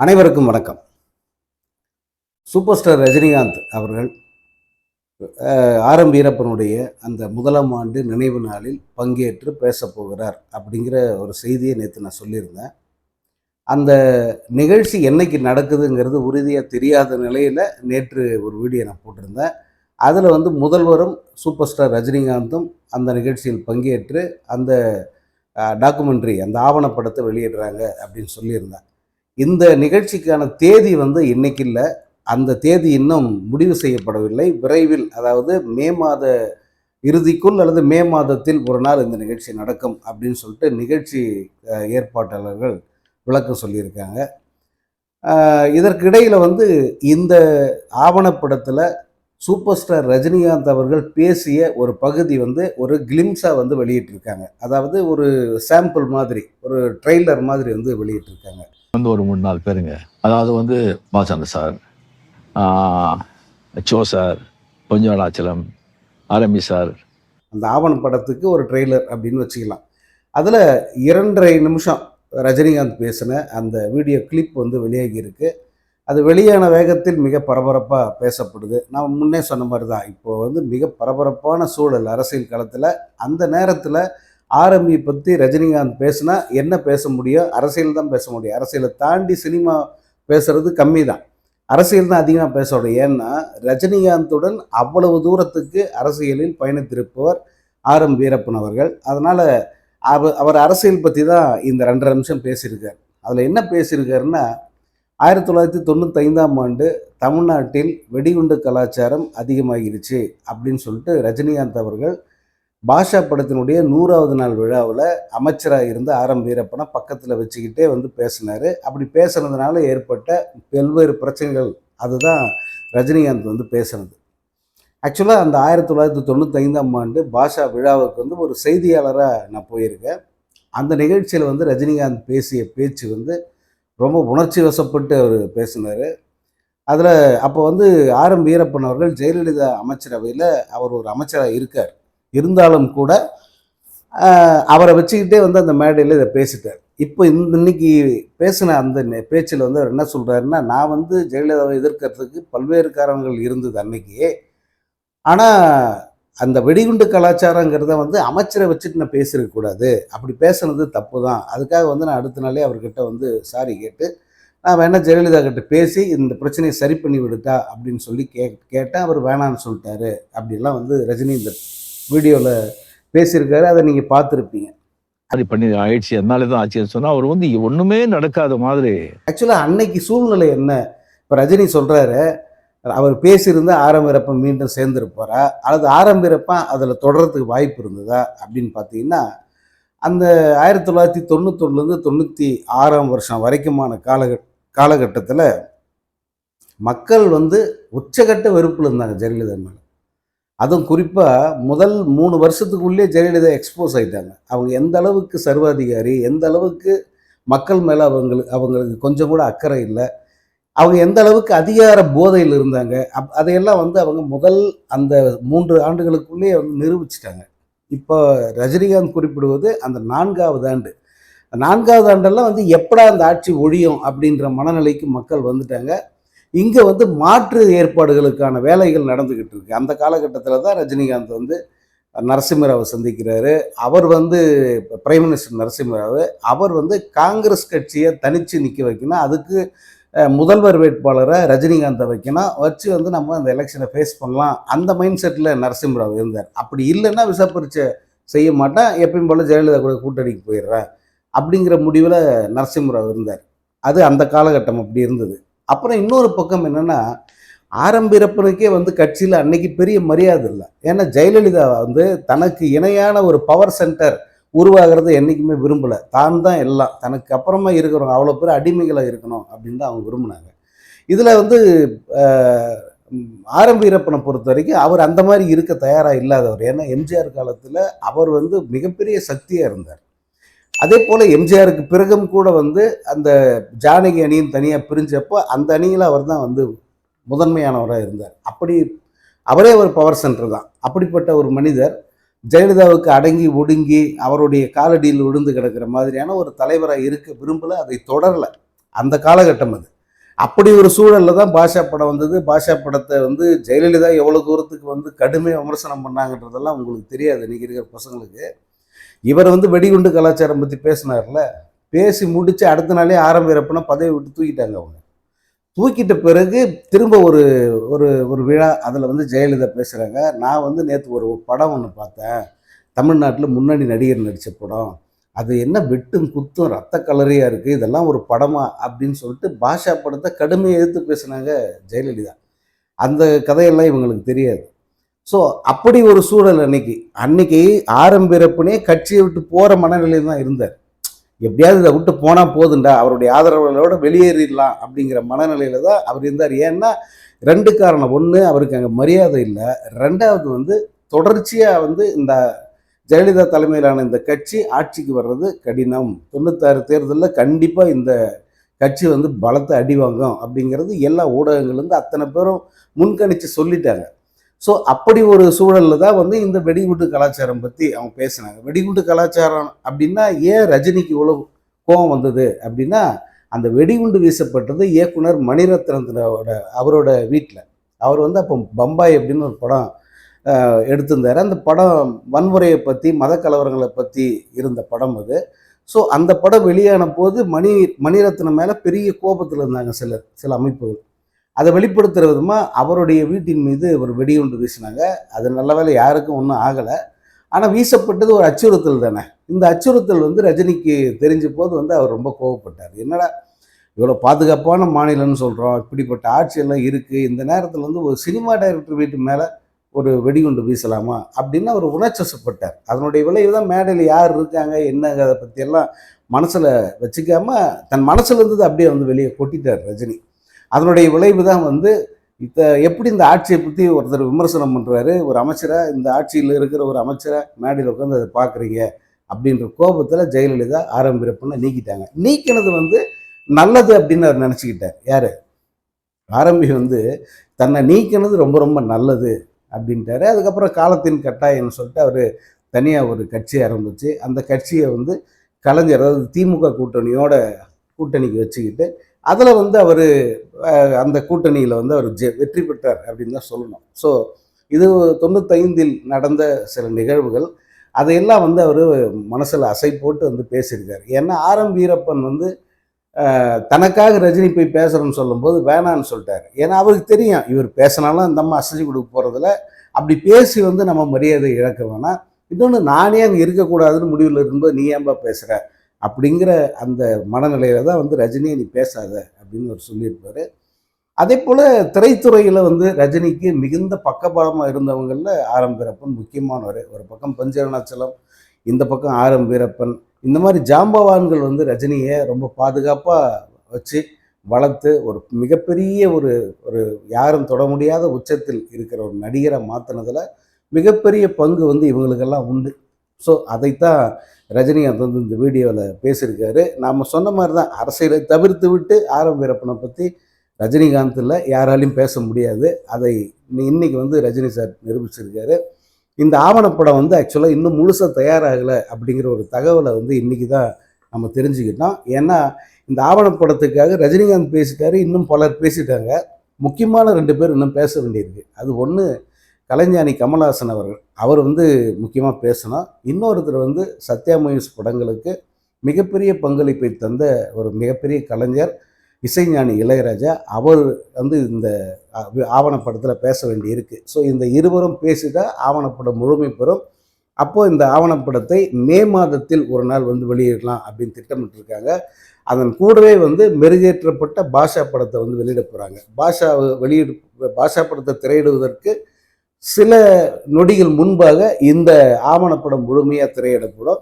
அனைவருக்கும் வணக்கம். Super star Rajinikanth அவர்கள் ஆரம் வீரப்பனுடைய அந்த முதலாம் ஆண்டு நினைவு நாளில் பங்கேற்று பேசப்போகிறார் அப்படிங்கிற ஒரு செய்தியை நேற்று நான் சொல்லியிருந்தேன். அந்த நிகழ்ச்சி என்னைக்கு நடக்குதுங்கிறது உறுதியாக தெரியாத நிலையில் நேற்று ஒரு வீடியோ நான் போட்டிருந்தேன். அதில் வந்து முதல்வரும் சூப்பர் ஸ்டார் ரஜினிகாந்தும் அந்த நிகழ்ச்சியில் பங்கேற்று அந்த டாக்குமெண்ட்ரி அந்த ஆவணப்படத்தை வெளியிடுறாங்க அப்படின்னு சொல்லியிருந்தேன். இந்த நிகழ்ச்சிக்கான தேதி வந்து இன்னைக்கு இல்லை அந்த தேதி இன்னும் முடிவு செய்யப்படவில்லை. விரைவில் அதாவது மே மாத இறுதிக்குள் அல்லது மே மாதத்தில் ஒரு நாள் இந்த நிகழ்ச்சி நடக்கும் அப்படின்னு சொல்லிட்டு நிகழ்ச்சி ஏற்பாட்டாளர்கள் விளக்கம் சொல்லியிருக்காங்க. இதற்கிடையில் வந்து இந்த ஆவணப்படத்தில் சூப்பர் ஸ்டார் ரஜினிகாந்த் அவர்கள் பேசிய ஒரு பகுதி வந்து ஒரு கிளிம்ஸாக வந்து வெளியிட்டிருக்காங்க. அதாவது ஒரு சாம்பிள் மாதிரி ஒரு ட்ரெய்லர் மாதிரி வந்து வெளியிட்டிருக்காங்க. வந்து ஒரு மூணு நாலு பேருங்க. அதாவது வந்து பாலச்சந்திர சார் சோ சார் பொஞ்சவளாச்சலம் ஆரம்பி சார். அந்த ஆவணப்படத்துக்கு ஒரு ட்ரெய்லர் அப்படின்னு வச்சுக்கலாம். அதில் இரண்டரை நிமிஷம் ரஜினிகாந்த் பேசின அந்த வீடியோ கிளிப் வந்து வெளியாகி இருக்கு. அது வெளியான வேகத்தில் மிக பரபரப்பாக பேசப்படுது. நான் முன்னே சொன்ன மாதிரி தான் இப்போ வந்து மிக பரபரப்பான சூழல் அரசியல் களத்தில் அந்த நேரத்தில் ஆர்எம்இ பற்றி ரஜினிகாந்த் பேசினா என்ன பேச முடியும்? அரசியல் தான் பேச முடியும். அரசியலை தாண்டி சினிமா பேசுறது கம்மி தான் அரசியல் தான் அதிகமாக பேச முடியும். ஏன்னா ரஜினிகாந்துடன் அவ்வளவு தூரத்துக்கு அரசியலில் பயணித்திருப்பவர் ஆர் எம் வீரப்பன் அவர்கள். அதனால் அவர் அவர் அரசியல் பற்றி தான் இந்த ரெண்டரை நிமிஷம் பேசியிருக்கார். அதில் என்ன பேசியிருக்காருன்னா ஆயிரத்தி தொள்ளாயிரத்தி தொண்ணூத்தைந்தாம் ஆண்டு தமிழ்நாட்டில் வெடிகுண்டு கலாச்சாரம் அதிகமாகிருச்சு அப்படின்னு சொல்லிட்டு ரஜினிகாந்த் அவர்கள் பாஷா படத்தினுடைய நூறாவது நாள் விழாவில் அமைச்சராக இருந்த ஆர் எம் வீரப்பனை பக்கத்தில் வச்சுக்கிட்டே வந்து பேசினார். அப்படி பேசுனதுனால ஏற்பட்ட பல்வேறு பிரச்சனைகள் அதுதான் ரஜினிகாந்த் வந்து பேசுனது. ஆக்சுவலாக அந்த ஆயிரத்தி தொள்ளாயிரத்தி தொண்ணூத்தைந்தாம் ஆண்டு பாஷா விழாவுக்கு வந்து ஒரு செய்தியாளராக நான் போயிருக்கேன். அந்த நிகழ்ச்சியில் வந்து ரஜினிகாந்த் பேசிய பேச்சு வந்து ரொம்ப உணர்ச்சி வசப்பட்டு அவர் பேசினார். அதில் அப்போ வந்து ஆர் எம் வீரப்பன் அவர்கள் ஜெயலலிதா அமைச்சரவையில் அவர் ஒரு அமைச்சராக இருக்கார். இருந்தாலும் கூட அவரை வச்சுக்கிட்டே வந்து அந்த மேடையில் இதை பேசிட்டார். இப்போ இந்த இன்னைக்கு பேசின அந்த பேச்சில் வந்து அவர் என்ன சொல்கிறாருன்னா நான் வந்து ஜெயலலிதாவை எதிர்க்கிறதுக்கு பல்வேறு காரணங்கள் இருந்தது அன்னைக்கு. ஆனால் அந்த வெடிகுண்டு கலாச்சாரங்கிறத வந்து அமைச்சரை வச்சுட்டு நான் பேசியிருக்கக்கூடாது அப்படி பேசுனது தப்பு தான். அதுக்காக வந்து நான் அடுத்த நாளே அவர்கிட்ட வந்து சாரி கேட்டு நான் வேணால் ஜெயலலிதா கிட்ட பேசி இந்த பிரச்சனையை சரி பண்ணி விடுட்டா அப்படின்னு சொல்லி கே கேட்டேன் அவர் வேணான்னு சொல்லிட்டாரு. அப்படிலாம் வந்து ரஜினி இந்த வீடியோவில் பேசியிருக்காரு அதை நீங்கள் பார்த்துருப்பீங்க. அது பண்ணி ஆயிடுச்சு. அதனால தான் ஆச்சுன்னு சொன்னா அவர் வந்து ஒண்ணுமே நடக்காத மாதிரி. ஆக்சுவலாக அன்னைக்கு சூழ்நிலை என்ன? இப்போ ரஜினி சொல்கிறாரு அவர் பேசியிருந்தா ஆரம்பிரப்பன் மீண்டும் சேர்ந்திருப்பாரா? அல்லது ஆரம்பிரப்பன் அதில் தொடர்றதுக்கு வாய்ப்பு இருந்ததா? அப்படின்னு பார்த்தீங்கன்னா அந்த ஆயிரத்தி தொள்ளாயிரத்தி தொண்ணூத்தொன்னுலேருந்து தொண்ணூற்றி ஆறாம் வருஷம் வரைக்குமான காலகட் காலகட்டத்தில் மக்கள் வந்து உச்சகட்ட வெறுப்பில் இருந்தாங்க ஜெயலலிதா மேலே. அதுவும் குறிப்பாக முதல் மூணு வருஷத்துக்குள்ளே ஜெயலலிதா எக்ஸ்போஸ் ஆயிட்டாங்க. அவங்க எந்த அளவுக்கு சர்வாதிகாரி எந்த அளவுக்கு மக்கள் மேலே அவங்களுக்கு அவங்களுக்கு கொஞ்சம் கூட அக்கறை இல்லை. அவங்க எந்த அளவுக்கு அதிகார போதையில் இருந்தாங்க. அப் அதையெல்லாம் வந்து அவங்க முதல் அந்த மூன்று ஆண்டுகளுக்குள்ளேயே வந்து நிரூபிச்சிட்டாங்க. இப்போ ரஜினிகாந்த் குறிப்பிடுவது அந்த நான்காவது ஆண்டு. நான்காவது ஆண்டெல்லாம் வந்து எப்படா அந்த ஆட்சி ஒழியும் அப்படின்ற மனநிலைக்கு மக்கள் வந்துட்டாங்க. இங்கே வந்து மாற்று ஏற்பாடுகளுக்கான வேலைகள் நடந்துக்கிட்டு இருக்கு. அந்த காலகட்டத்தில் தான் ரஜினிகாந்த் வந்து நரசிம்மராவை சந்திக்கிறாரு. அவர் வந்து பிரைம் மினிஸ்டர் நரசிம்மராவ். அவர் வந்து காங்கிரஸ் கட்சியை தனித்து நிற்க வைக்கணும். அதுக்கு முதல்வர் வேட்பாளரை ரஜினிகாந்தை வைக்கணும். வச்சு வந்து நம்ம அந்த எலெக்ஷனை ஃபேஸ் பண்ணலாம். அந்த மைண்ட் செட்டில் நரசிம்மராவ் இருந்தார். அப்படி இல்லைன்னா விசப்பரிச்சை செய்ய மாட்டேன். எப்பயும் போல் ஜெயலலிதா கூட கூட்டணிக்கு போயிடுறேன். அப்படிங்கிற முடிவில் நரசிம்மராவ் இருந்தார். அது அந்த காலகட்டம் அப்படி இருந்தது. அப்புறம் இன்னொரு பக்கம் என்னென்னா ஆரம்பிறப்பனுக்கே வந்து கட்சியில் அன்னைக்கு பெரிய மரியாதை இல்லை. ஏன்னா ஜெயலலிதா வந்து தனக்கு இணையான ஒரு பவர் சென்டர் உருவாகிறது என்றைக்குமே விரும்பலை. தான் தான் எல்லாம். தனக்கு அப்புறமா இருக்கிறவங்க அவ்வளோ பேர் அடிமைகளாக இருக்கணும் அப்படின்னு தான் அவங்க விரும்பினாங்க. இதில் வந்து ஆஹ், வீரப்பனை பொறுத்த வரைக்கும் அவர் அந்த மாதிரி இருக்க தயாராக இல்லாதவர். ஏன்னா எம்ஜிஆர் காலத்தில் அவர் வந்து மிகப்பெரிய சக்தியாக இருந்தார். அதே போல் எம்ஜிஆருக்கு பிறகும் கூட வந்து அந்த ஜானகி அணியும் தனியாக பிரிஞ்சப்போ அந்த அணியில் அவர் தான் வந்து முதன்மையானவராக இருந்தார். அப்படி அவரே ஒரு பவர் சென்டர் தான். அப்படிப்பட்ட ஒரு மனிதர் ஜெயலலிதாவுக்கு அடங்கி ஒடுங்கி அவருடைய காலடியில் விழுந்து கிடக்கிற மாதிரியான ஒரு தலைவராக இருக்க விரும்பல அதை தொடரல. அந்த காலகட்டம் அது. அப்படி ஒரு சூழலில் தான் பாஷா படம் வந்தது. பாஷா படத்தை வந்து ஜெயலலிதா எவ்வளோ தூரத்துக்கு வந்து கடுமையாக விமர்சனம் பண்ணாங்கன்றதெல்லாம் உங்களுக்கு தெரியாது. இன்றைக்கி இருக்கிற பசங்களுக்கு இவர் வந்து வெடிகுண்டு கலாச்சாரம் பற்றி பேசினார்ல பேசி முடித்து அடுத்த நாளே ஆரம்பிக்கிறப்பனா பதவி விட்டு தூக்கிட்டாங்க அவங்க. தூக்கிட்ட பிறகு திரும்ப ஒரு ஒரு ஒரு விழா அதில் வந்து ஜெயலலிதா பேசுகிறாங்க நான் வந்து நேற்று ஒரு படம் ஒன்று பார்த்தேன். தமிழ்நாட்டில் முன்னணி நடிகர் நடித்த படம். அது என்ன வெட்டும் குத்தும் ரத்த கலரியாக இருக்குது இதெல்லாம் ஒரு படமா அப்படின்னு சொல்லிட்டு பாஷா படத்தை கடுமையாக எதிர்த்து பேசுனாங்க ஜெயலலிதா. அந்த கதையெல்லாம் இவங்களுக்கு தெரியாது. ஸோ அப்படி ஒரு சூழல் அன்னைக்கு. அன்னைக்கு ஆரம்பிறப்புனே கட்சியை விட்டு போகிற மனநிலையில் தான் இருந்தார். எப்படியாவது இதை விட்டு போனால் போதுண்டா அவருடைய ஆதரவாளரோட வெளியேறிடலாம் அப்படிங்கிற மனநிலையில் தான் அவர் இருந்தார். ஏன்னா ரெண்டு காரணம். ஒன்று அவருக்கு அங்கே மரியாதை இல்லை. ரெண்டாவது வந்து தொடர்ச்சியாக வந்து இந்த ஜெயலலிதா தலைமையிலான இந்த கட்சி ஆட்சிக்கு வர்றது கடினம். தொண்ணூத்தாறு தேர்தலில் கண்டிப்பாக இந்த கட்சி வந்து பலத்தை அடி வாங்கும் அப்படிங்கிறது எல்லா ஊடகங்கள்லேருந்து அத்தனை பேரும் முன்கணித்து சொல்லிட்டாங்க. ஸோ அப்படி ஒரு சூழலில் தான் வந்து இந்த வெடிகுண்டு கலாச்சாரம் பற்றி அவங்க பேசினாங்க. வெடிகுண்டு கலாச்சாரம் அப்படின்னா ஏன் ரஜினிக்கு இவ்வளோ கோபம் வந்தது அப்படின்னா அந்த வெடிகுண்டு வீசப்பட்டது இயக்குனர் மணிரத்னத்தோட அவரோட வீட்டில் அவர் வந்து அப்போ பம்பாய் அப்படின்னு ஒரு படம் எடுத்திருந்தார். அந்த படம் வன்முறையை பற்றி மத கலவரங்களை பற்றி இருந்த படம் அது. ஸோ அந்த படம் வெளியான போது மணி மணிரத்னம் மேலே பெரிய கோபத்தில் இருந்தாங்க சிலர் சில அமைப்புகள். அதை வெளிப்படுத்துகிற விதமாக அவருடைய வீட்டின் மீது ஒரு வெடிகுண்டு வீசினாங்க. அது நல்ல வேலை யாருக்கும் ஒன்றும் ஆகலை. ஆனால் வீசப்பட்டது ஒரு அச்சுறுத்தல் தானே. இந்த அச்சுறுத்தல் வந்து ரஜினிக்கு தெரிஞ்ச போது வந்து அவர் ரொம்ப கோவப்பட்டார். என்னடா இவ்வளோ பாதுகாப்பான மாநிலம்னு சொல்கிறோம் இப்படிப்பட்ட ஆட்சியெல்லாம் இருக்குது இந்த நேரத்தில் வந்து ஒரு சினிமா டைரக்டர் வீட்டு மேலே ஒரு வெடிகுண்டு வீசலாமா அப்படின்னு அவர் உணர்ச்சசப்பட்டார் அதனுடைய விளைவு தான் மேடையில் யார் இருக்காங்க என்ன அதை பற்றியெல்லாம் மனசில் வச்சுக்காமல் தன் மனசில் இருந்தது அப்படியே வந்து வெளியே கொட்டிட்டார் ரஜினி. அதனுடைய விளைவு தான் வந்து இத்த எப்படி இந்த ஆட்சியை பற்றி ஒருத்தர் விமர்சனம் பண்ணுறாரு ஒரு அமைச்சரை இந்த ஆட்சியில் இருக்கிற ஒரு அமைச்சரை மேடையில் உட்காந்து அதை பார்க்குறீங்க அப்படின்ற கோபத்தில் ஜெயலலிதா ஆரம்பிரப்பனை நீக்கிட்டாங்க. நீக்கினது வந்து நல்லது அப்படின்னு அவர் நினச்சிக்கிட்டார். யார்? ஆரம்பி வந்து தன்னை நீக்கினது ரொம்ப ரொம்ப நல்லது அப்படின்ட்டாரு. அதுக்கப்புறம் காலத்தின் கட்டாயம்னு சொல்லிட்டு அவர் தனியாக ஒரு கட்சி ஆரம்பிச்சு அந்த கட்சியை வந்து கலைஞர் அதாவது திமுக கூட்டணியோட கூட்டணிக்கு வச்சுக்கிட்டு அதில் வந்து அவர் அந்த கூட்டணியில் வந்து அவர் ஜெ வெற்றி பெற்றார் அப்படின்னு தான் சொல்லணும். ஸோ இது தொண்ணூத்தைந்தில் நடந்த சில நிகழ்வுகள் அதையெல்லாம் வந்து அவர் மனசில் அசை போட்டு வந்து பேசியிருக்காரு. ஏன்னா ஆரம் வீரப்பன் வந்து தனக்காக ரஜினி போய் பேசுகிறேன்னு சொல்லும்போது வேணான்னு சொல்லிட்டார். ஏன்னா அவருக்கு தெரியும் இவர் பேசினாலும் அந்த அம்மா அசைஞ்சு கொடுக்க போகிறதில்ல அப்படி பேசி வந்து நம்ம மரியாதை இழக்க வேணாம். இன்னொன்று நானே அங்கே இருக்கக்கூடாதுன்னு முடிவில் இருக்கும்போது நீ ஏன்பா பேசுகிற அப்படிங்கிற அந்த மனநிலையில தான் வந்து ரஜினியை நீ பேசாத அப்படின்னு அவர் சொல்லியிருப்பார். அதே போல் திரைத்துறையில் வந்து ரஜினிக்கு மிகுந்த பக்கபலமாக இருந்தவங்களில் ஆரம் வீரப்பன் முக்கியமானவர். ஒரு பக்கம் பஞ்சரணாச்சலம் இந்த பக்கம் ஆரம் வீரப்பன். இந்த மாதிரி ஜாம்பவான்கள் வந்து ரஜினியை ரொம்ப பாதுகாப்பாக வச்சு வளர்த்து ஒரு மிகப்பெரிய ஒரு ஒரு யாரும் தொட முடியாத உச்சத்தில் இருக்கிற ஒரு நடிகரை மாற்றினதில் மிகப்பெரிய பங்கு வந்து இவங்களுக்கெல்லாம் உண்டு. ஸோ அதைத்தான் ரஜினிகாந்த் வந்து இந்த வீடியோவில் பேசியிருக்காரு. நாம் சொன்ன மாதிரி தான் அரசியலை தவிர்த்து விட்டு ஆரம் வீரப்பனை பற்றி ரஜினிகாந்தில் யாராலையும் பேச முடியாது. அதை இன்னைக்கு வந்து ரஜினி சார் நிரூபிச்சிருக்காரு. இந்த ஆவணப்படம் வந்து ஆக்சுவலாக இன்னும் முழுசாக தயாராகலை அப்படிங்கிற ஒரு தகவலை வந்து இன்றைக்கி தான் நம்ம தெரிஞ்சுக்கிட்டோம். ஏன்னா இந்த ஆவணப்படத்துக்காக ரஜினிகாந்த் பேசிட்டாரு இன்னும் பலர் பேசிட்டாங்க. முக்கியமான ரெண்டு பேர் இன்னும் பேச வேண்டியிருக்கு. அது ஒன்று கலைஞானி கமல்ஹாசன் அவர்கள் அவர் வந்து முக்கியமாக பேசினா இன்னொருத்தர் வந்து சத்யா படங்களுக்கு மிகப்பெரிய பங்களிப்பை தந்த ஒரு மிகப்பெரிய கலைஞர் இசைஞானி இளையராஜா. அவர் வந்து இந்த ஆவணப்படத்தில் பேச வேண்டி இருக்குது ஸோ இந்த இருவரும் பேசிட்டா ஆவணப்படம் முழுமை பெறும். அப்போது இந்த ஆவணப்படத்தை மே மாதத்தில் ஒரு நாள் வந்து வெளியிடலாம் அப்படின்னு திட்டமிட்டிருக்காங்க. அதன் கூடவே வந்து மெருகேற்றப்பட்ட பாஷா படத்தை வந்து வெளியிட போகிறாங்க பாஷா வெளியிடு பாஷா படத்தை திரையிடுவதற்கு சில நொடிகள் முன்பாக இந்த ஆவணப்படம் முழுமையாக திரையிடப்படும்.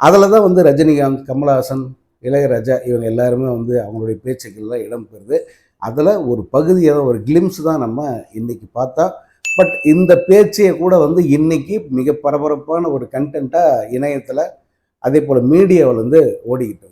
அதில் தான் வந்து ரஜினிகாந்த் கமல்ஹாசன் இளையராஜா இவங்க எல்லாருமே வந்து அவங்களுடைய பேச்சுக்கள்லாம் இடம்பெறுது. அதில் ஒரு பகுதியாக ஒரு கிளிம்ஸ் தான் நம்ம இன்றைக்கி பார்த்தா. பட் இந்த பேச்சையை கூட வந்து இன்னைக்கு மிக பரபரப்பான ஒரு கண்டென்ட்டாக இணையத்தில் அதே போல் மீடியாவில் வந்து ஓடிக்கிட்டு